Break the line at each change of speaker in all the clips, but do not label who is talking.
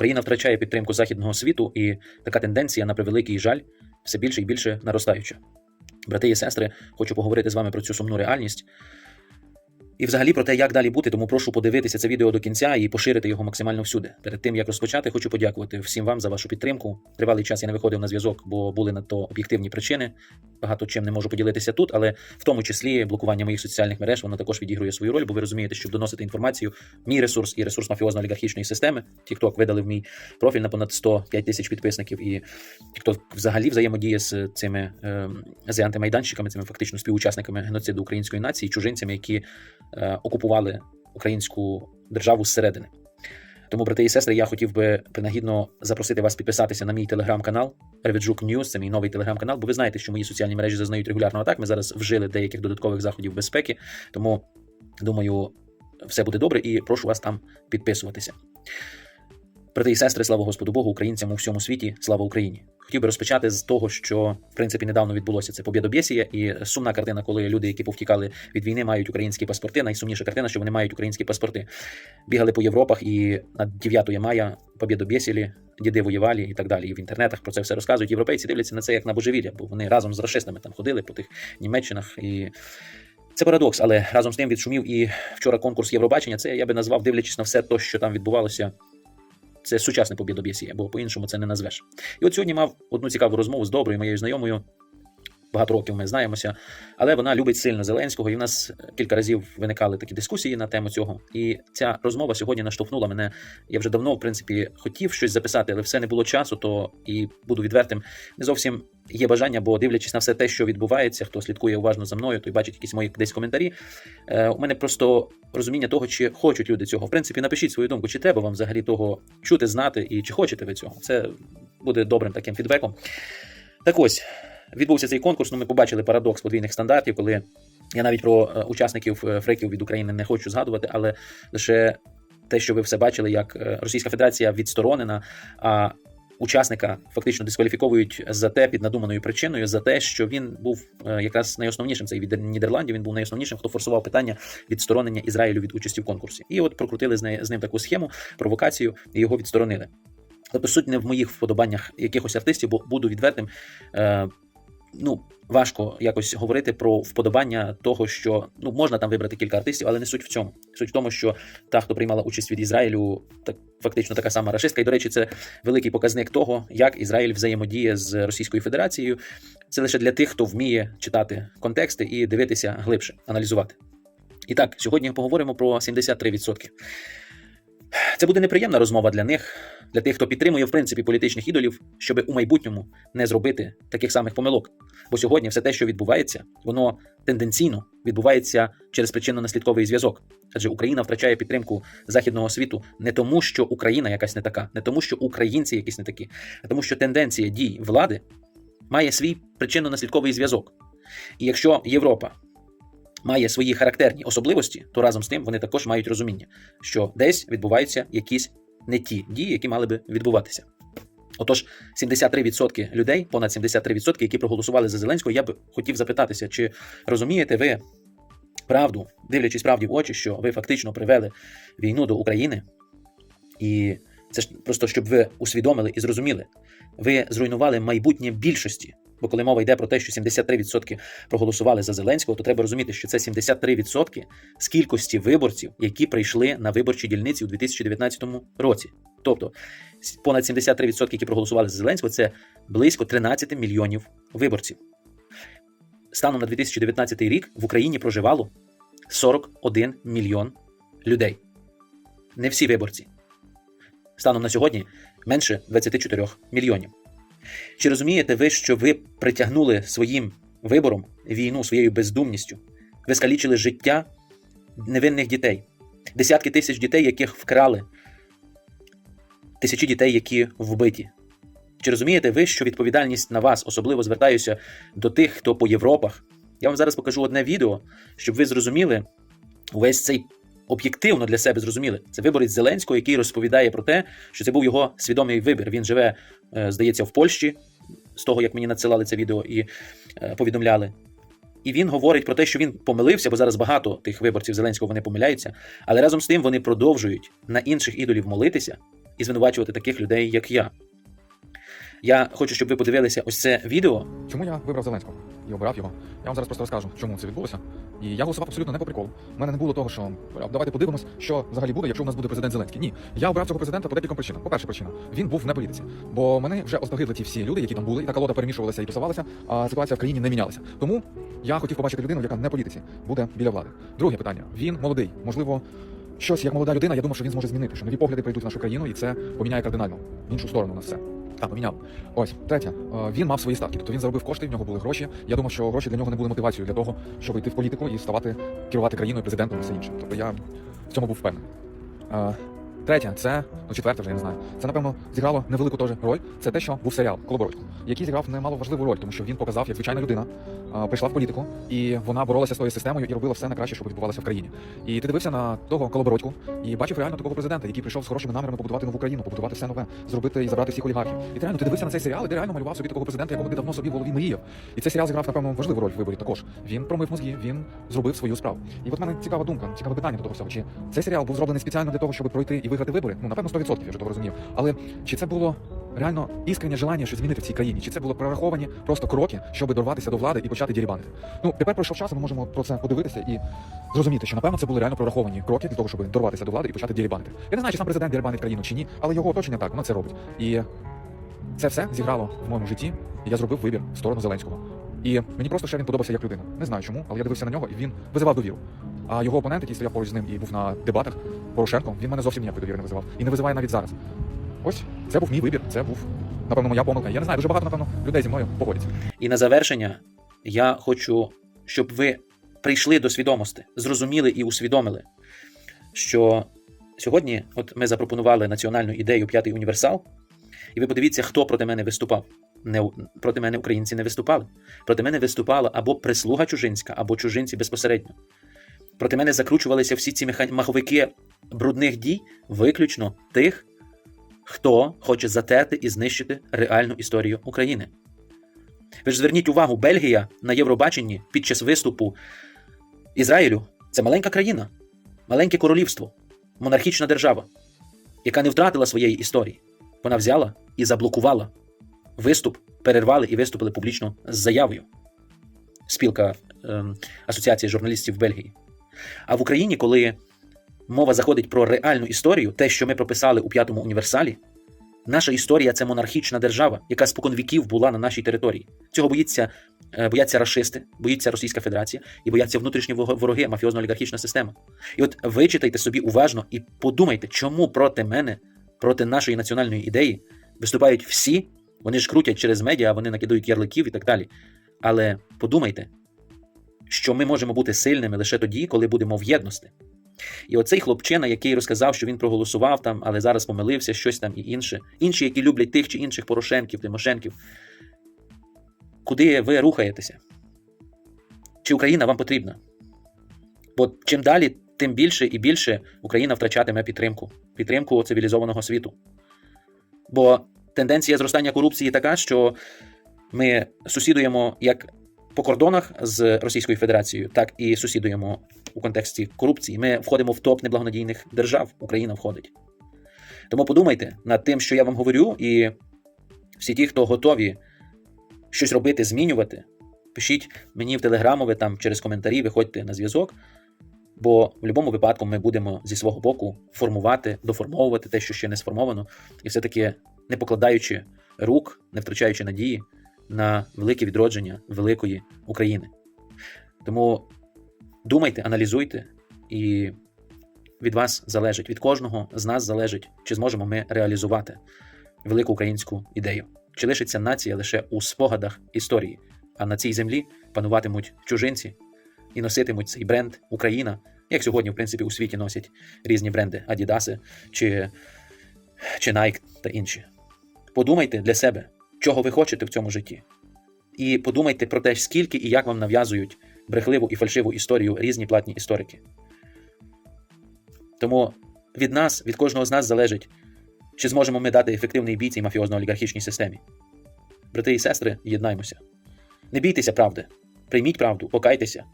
Україна втрачає підтримку західного світу, і така тенденція, на превеликий жаль, все більше і більше наростаюча. Брати і сестри, хочу поговорити з вами про цю сумну реальність. І взагалі про те, як далі бути, тому прошу подивитися це відео до кінця і поширити його максимально всюди. Перед тим як розпочати, хочу подякувати всім вам за вашу підтримку. Тривалий час я не виходив на зв'язок, бо були на то об'єктивні причини. Багато чим не можу поділитися тут, але в тому числі блокування моїх соціальних мереж воно також відігрує свою роль, бо ви розумієте, щоб доносити інформацію, мій ресурс і ресурс мафіозно-олігархічної системи. TikTok видали в мій профіль на понад 105 тисяч підписників, і TikTok взагалі взаємодіє з цими е, з антимайданщиками, цими фактично співучасниками геноциду української нації, чужинцями, які е, окупували українську державу зсередини. Тому, брати і сестри, я хотів би принагідно запросити вас підписатися на мій телеграм-канал Реведжук News, це мій новий телеграм-канал, бо ви знаєте, що мої соціальні мережі зазнають регулярно атак. Ми зараз вжили деяких додаткових заходів безпеки, тому думаю, все буде добре і прошу вас там підписуватися. Брати і сестри, слава Господу Богу, українцям у всьому світі, слава Україні. Хотів би розпочати з того, що в принципі недавно відбулося це побєдобєсія, і сумна картина, коли люди, які повтікали від війни, мають українські паспорти. Найсумніша картина, що вони мають українські паспорти. Бігали по Європах і на 9 мая побєдобєсілі, діди воювали і так далі. І в інтернетах про це все розказують. Європейці дивляться на це як на божевілля, бо вони разом з расистами там ходили по тих Німеччинах і. Це парадокс, але разом з тим відшумів і вчора конкурс Євробачення. Це я би назвав, дивлячись на все те, що там відбувалося. Це сучасне побідоб'єсія, бо по-іншому це не назвеш. І от сьогодні мав одну цікаву розмову з доброю моєю знайомою. Багато років ми знаємося, але вона любить сильно Зеленського, і в нас кілька разів виникали такі дискусії на тему цього. І ця розмова сьогодні наштовхнула мене. Я вже давно, в принципі, хотів щось записати, але все не було часу. То і буду відвертим. Не зовсім є бажання, бо дивлячись на все те, що відбувається, хто слідкує уважно за мною, той бачить якісь мої десь коментарі. Е, у мене просто розуміння того, чи хочуть люди цього. В принципі, напишіть свою думку, чи треба вам взагалі того чути, знати, і чи хочете ви цього. Це буде добрим таким фідбеком. Так ось відбувся цей конкурс. Ну, ми побачили парадокс подвійних стандартів, коли я навіть про е, учасників е, фреків від України не хочу згадувати, але лише те, що ви все бачили, як е, Російська Федерація відсторонена, а учасника фактично дискваліфіковують за те під надуманою причиною, за те, що він був е, якраз найосновнішим цей від Нідерландів. Він був найосновнішим, хто форсував питання відсторонення Ізраїлю від участі в конкурсі. І от прокрутили з, не- з ним таку схему, провокацію, і його відсторонили. Тобто суть не в моїх вподобаннях якихось артистів, бо буду відвертим. Е, ну, важко якось говорити про вподобання того, що ну можна там вибрати кілька артистів, але не суть в цьому. Суть в тому, що та, хто приймала участь від Ізраїлю, так фактично така сама рашистка. І до речі, це великий показник того, як Ізраїль взаємодіє з Російською Федерацією. Це лише для тих, хто вміє читати контексти і дивитися глибше, аналізувати. І так, сьогодні поговоримо про 73%. Це буде неприємна розмова для них, для тих, хто підтримує в принципі політичних ідолів, щоб у майбутньому не зробити таких самих помилок. Бо сьогодні все те, що відбувається, воно тенденційно відбувається через причинно-наслідковий зв'язок. Адже Україна втрачає підтримку західного світу не тому, що Україна якась не така, не тому, що українці якісь не такі, а тому, що тенденція дій влади має свій причинно-наслідковий зв'язок. І якщо Європа має свої характерні особливості, то разом з тим вони також мають розуміння, що десь відбуваються якісь не ті дії, які мали би відбуватися. Отож, 73% людей, понад 73%, які проголосували за Зеленського, я б хотів запитатися, чи розумієте ви правду, дивлячись правді в очі, що ви фактично привели війну до України, і це ж просто щоб ви усвідомили і зрозуміли, ви зруйнували майбутнє більшості. Бо коли мова йде про те, що 73% проголосували за Зеленського, то треба розуміти, що це 73% з кількості виборців, які прийшли на виборчі дільниці у 2019 році. Тобто понад 73%, які проголосували за Зеленського, це близько 13 мільйонів виборців. Станом на 2019 рік в Україні проживало 41 мільйон людей. Не всі виборці. Станом на сьогодні менше 24 мільйонів. Чи розумієте ви, що ви притягнули своїм вибором війну своєю бездумністю? Ви скалічили життя невинних дітей, десятки тисяч дітей, яких вкрали, тисячі дітей, які вбиті. Чи розумієте ви, що відповідальність на вас особливо звертаюся до тих, хто по Європах? Я вам зараз покажу одне відео, щоб ви зрозуміли увесь цей об'єктивно для себе зрозуміли. Це виборець Зеленського, який розповідає про те, що це був його свідомий вибір. Він живе, е, здається, в Польщі, з того, як мені надсилали це відео і е, повідомляли. І він говорить про те, що він помилився, бо зараз багато тих виборців Зеленського вони помиляються, але разом з тим вони продовжують на інших ідолів молитися і звинувачувати таких людей, як я. Я хочу, щоб ви подивилися ось це відео.
Чому я вибрав Зеленського і обирав його? Я вам зараз просто розкажу, чому це відбулося. І я голосував абсолютно не по приколу. У мене не було того, що давайте подивимось, що взагалі буде, якщо у нас буде президент Зеленський. Ні, я обрав цього президента по декільком причинам. По-перше, причина він був не політиці, бо мене вже остогидли ті всі люди, які там були, і та колода перемішувалася і тусувалася, а ситуація в країні не мінялася. Тому я хотів побачити людину, яка не політиці, буде біля влади. Друге питання: він молодий, можливо. Щось як молода людина, я думаю, що він зможе змінити, що нові погляди прийдуть в нашу країну, і це поміняє кардинально в іншу сторону на все. Так, поміняв. Ось третє. Е, Він мав свої статки. Тобто він заробив кошти, в нього були гроші. Я думав, що гроші для нього не були мотивацією для того, щоб йти в політику і ставати керувати країною, президентом і все інше. Тобто я в цьому був впевнений. Третє, це ну четверте, вже я не знаю. Це напевно зіграло невелику теж роль. Це те, що був серіал Колобородько, який зіграв немало важливу роль, тому що він показав, як звичайна людина е, прийшла в політику, і вона боролася з тою системою і робила все на краще, щоб відбувалося в країні. І ти дивився на того Колобородьку і бачив реально такого президента, який прийшов з хорошими намірами побудувати нову країну, побудувати все нове, зробити і забрати всіх олігархів. І ти реально ти дивився на цей серіал, і ти реально малював собі такого президента, якого ти давно собі в голові мріяв. І цей серіал зіграв, напевно, важливу роль в виборі також. Він промив мозги, він зробив свою справу. І от мене цікава думка, цікаве питання до того всього. Чи цей серіал був зроблений спеціально для того, щоб пройти і виграти вибори? Ну, напевно, 100% я вже того розумів. Але чи це було реально іскреннє желання щось змінити в цій країні? Чи це було прораховані просто кроки, щоб дорватися до влади і почати дірібанити? Ну, тепер пройшов час, ми можемо про це подивитися і зрозуміти, що напевно це були реально прораховані кроки для того, щоб дорватися до влади і почати дірібанити. Я не знаю, чи сам президент дірібанить країну чи ні, але його оточення так, воно це робить. І це все зіграло в моєму житті, і я зробив вибір в сторону Зеленського. І мені просто ще він подобався як людина. Не знаю чому, але я дивився на нього, і він визивав довіру. А його опонент, який стояв поруч з ним і був на дебатах Порошенко, він мене зовсім ніякої довіри не визивав. І не визиває навіть зараз. Ось це був мій вибір, це був, напевно, моя помилка. Я не знаю, дуже багато, напевно, людей зі мною погодяться.
І на завершення я хочу, щоб ви прийшли до свідомості, зрозуміли і усвідомили, що сьогодні от ми запропонували національну ідею п'ятий універсал, і ви подивіться, хто проти мене виступав. Не проти мене українці не виступали. Проти мене виступала або прислуга чужинська, або чужинці безпосередньо. Проти мене закручувалися всі ці маховики брудних дій, виключно тих, хто хоче затерти і знищити реальну історію України. Ви ж зверніть увагу, Бельгія на Євробаченні під час виступу Ізраїлю це маленька країна, маленьке королівство, монархічна держава, яка не втратила своєї історії. Вона взяла і заблокувала виступ, перервали і виступили публічно з заявою. Спілка ем, Асоціації журналістів Бельгії. А в Україні, коли мова заходить про реальну історію, те, що ми прописали у п'ятому універсалі, наша історія це монархічна держава, яка споконвіків була на нашій території. Цього боїться, е, бояться рашисти, боїться Російська Федерація і бояться внутрішні вороги, мафіозно-олігархічна система. І от вичитайте собі уважно і подумайте, чому проти мене, проти нашої національної ідеї виступають всі. Вони ж крутять через медіа, вони накидають ярликів і так далі. Але подумайте, що ми можемо бути сильними лише тоді, коли будемо в єдності. І оцей хлопчина, який розказав, що він проголосував там, але зараз помилився, щось там і інше. Інші, які люблять тих чи інших Порошенків, Тимошенків. Куди ви рухаєтеся? Чи Україна вам потрібна? Бо чим далі, тим більше і більше Україна втрачатиме підтримку, підтримку цивілізованого світу. Бо тенденція зростання корупції така, що ми сусідуємо як по кордонах з Російською Федерацією, так і сусідуємо у контексті корупції. Ми входимо в топ неблагонадійних держав. Україна входить. Тому подумайте над тим, що я вам говорю, і всі ті, хто готові щось робити, змінювати, пишіть мені в телеграму, ви там через коментарі, виходьте на зв'язок. Бо в будь-якому випадку ми будемо зі свого боку формувати, доформовувати те, що ще не сформовано, і все-таки не покладаючи рук, не втрачаючи надії на велике відродження великої України. Тому думайте, аналізуйте, і від вас залежить, від кожного з нас залежить, чи зможемо ми реалізувати велику українську ідею, чи лишиться нація лише у спогадах історії, а на цій землі пануватимуть чужинці і носитимуть цей бренд Україна, як сьогодні, в принципі, у світі носять різні бренди Adidas чи, чи Nike та інші. Подумайте для себе, чого ви хочете в цьому житті. І подумайте про те, скільки і як вам нав'язують брехливу і фальшиву історію різні платні історики. Тому від нас, від кожного з нас залежить, чи зможемо ми дати ефективний бій цій мафіозно-олігархічній системі. Брати і сестри, єднаймося. Не бійтеся правди, прийміть правду, покайтеся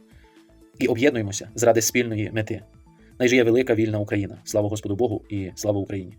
і об'єднуємося заради спільної мети. Найжиє велика вільна Україна. Слава Господу Богу і слава Україні!